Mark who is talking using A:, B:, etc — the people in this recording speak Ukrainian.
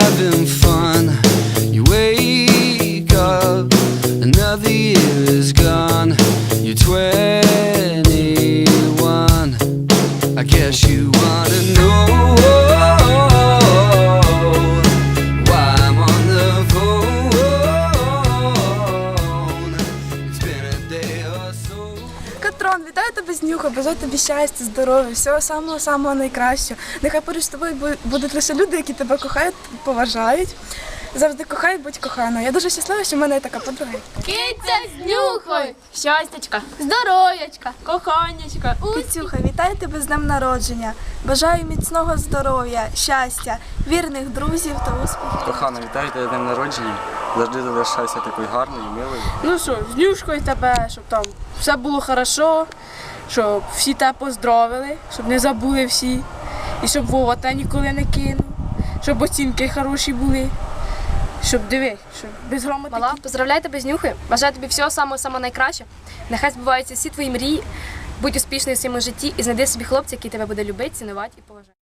A: having fun. Щастя, здоров'я, всього самого самого найкращого. Нехай поруч з тобою бу- будуть лише люди, які тебе кохають, поважають. Завжди кохай, будь коханою. Я дуже щаслива, що в мене є така подруга.
B: Киця з нюхою, щастячка, здоров'ячка, коханячка.
A: Кицюха, вітаю тебе з днем народження. Бажаю міцного здоров'я, щастя, вірних друзів та успіхів.
C: Кохана, вітаю тебе з днем народження. Завжди залишайся такою гарною, милою.
D: Ну що, з нюшкою тебе, щоб там все було хорошо, щоб всі тебе поздравили, щоб не забули всі. І щоб Вова те ніколи не кинув, щоб оцінки хороші були. Щоб диви, щоб без грамоти.
B: Мала, поздравляю тебе з нюхою. Бажаю тобі всього самого самого найкраще. Нехай збуваються всі твої мрії. Будь успішною в своєму житті і знайди собі хлопця, який тебе буде любити, цінувати і поважати.